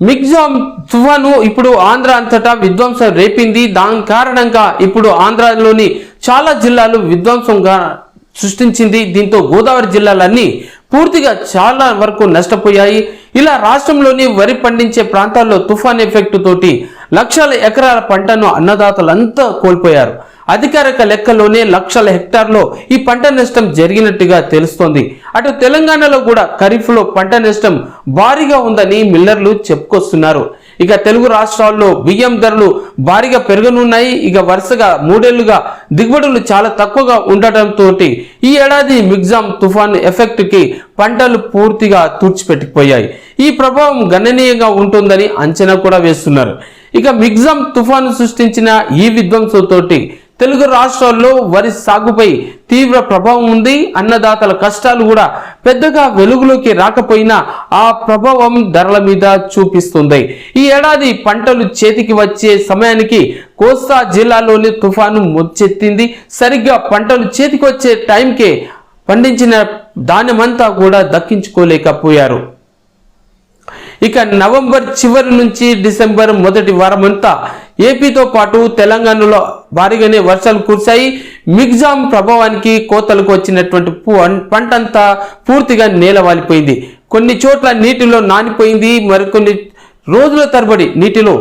మిగ్జామ్ తుఫాను ఇప్పుడు ఆంధ్ర అంతటా విధ్వంసం రేపింది. దాని కారణంగా ఇప్పుడు ఆంధ్రలోని చాలా జిల్లాలు విధ్వంసంగా సృష్టించింది. దీంతో గోదావరి జిల్లాలన్నీ పూర్తిగా చాలా వరకు నష్టపోయాయి. ఇలా రాష్ట్రంలోని వరి పండించే ప్రాంతాల్లో తుఫాన్ ఎఫెక్ట్ తోటి లక్షల ఎకరాల పంటను అన్నదాతలంతా కోల్పోయారు. అధికారిక లెక్కలోనే లక్షల హెక్టార్లో ఈ పంట నష్టం జరిగినట్టుగా తెలుస్తోంది. అటు తెలంగాణలో కూడా ఖరీఫ్లో పంట నష్టం భారీగా ఉందని మిల్లర్లు చెప్పుకొస్తున్నారు. ఇక తెలుగు రాష్ట్రాల్లో బియ్యం ధరలు భారీగా పెరగనున్నాయి. ఇక వరుసగా మూడేళ్ళుగా దిగుబడులు చాలా తక్కువగా ఉండటంతో ఈ ఏడాది మిగ్జామ్ తుఫాన్ ఎఫెక్ట్కి పంటలు పూర్తిగా తుడిచిపెట్టుకుపోయాయి ఈ ప్రభావం గణనీయంగా ఉంటుందని అంచనా కూడా వేస్తున్నారు. ఇక మిగ్జామ్ తుఫాను సృష్టించిన ఈ విధ్వంసంతోటి తెలుగు రాష్ట్రాల్లో వరి సాగుపై తీవ్ర ప్రభావం ఉంది. అన్నదాతల కష్టాలు కూడా పెద్దగా వెలుగులోకి రాకపోయినా ఆ ప్రభావం ధరల మీద చూపిస్తుంది. ఈ ఏడాది పంటలు చేతికి వచ్చే సమయానికి కోస్తా జిల్లాలోని తుఫాను ముచ్చెత్తింది. సరిగ్గా పంటలు చేతికి వచ్చే టైంకే పండించిన ధాన్యమంతా కూడా దక్కించుకోలేకపోయారు. ఇక నవంబర్ చివరి నుంచి డిసెంబర్ మొదటి వారమంతా ఏపీతో పాటు తెలంగాణలో భారీగానే వర్షాలు కురిశాయి. మిగ్జామ్ ప్రభావానికి కోతలకు వచ్చినటువంటి పంటంతా పూర్తిగా నేలవాలిపోయింది కొన్ని చోట్ల నీటిలో నానిపోయింది. మరికొన్ని రోజుల తరబడి నీటిలో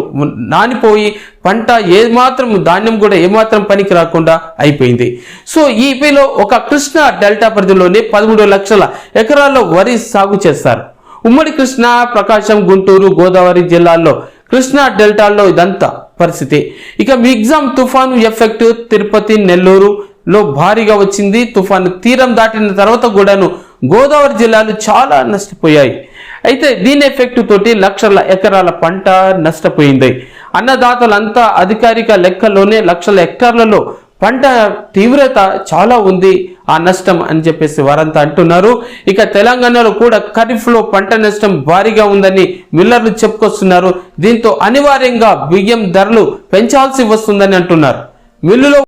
నానిపోయి పంట ఏమాత్రం ధాన్యం కూడా ఏమాత్రం పనికి రాకుండా అయిపోయింది. సో ఈపీలో ఒక కృష్ణా డెల్టా పరిధిలోనే పదమూడు లక్షల ఎకరాల్లో వరి సాగు చేస్తారు. ఉమ్మడి కృష్ణా ప్రకాశం గుంటూరు గోదావరి జిల్లాల్లో కృష్ణా డెల్టాల్లో ఇదంతా పరిస్థితి. ఇక మిగ్జామ్ తుఫాను ఎఫెక్ట్ తిరుపతి నెల్లూరు లో భారీగా వచ్చింది. తుఫాను తీరం దాటిన తర్వాత కూడాను గోదావరి జిల్లాలు చాలా నష్టపోయాయి. అయితే దీని ఎఫెక్ట్ తోటి లక్షల ఎకరాల పంట నష్టపోయింది. అన్నదాతలంతా అధికారిక లెక్కలోనే లక్షల హెక్టార్లలో పంట తీవ్రత చాలా ఉంది ఆ నష్టం అని చెప్పేసి వారంతా అంటున్నారు. ఇక తెలంగాణలో కూడా ఖరీఫ్లో పంట నష్టం భారీగా ఉందని మిల్లర్లు చెప్పుకొస్తున్నారు. దీంతో అనివార్యంగా బియ్యం ధరలు పెంచాల్సి వస్తుందని అంటున్నారు. మిల్లులో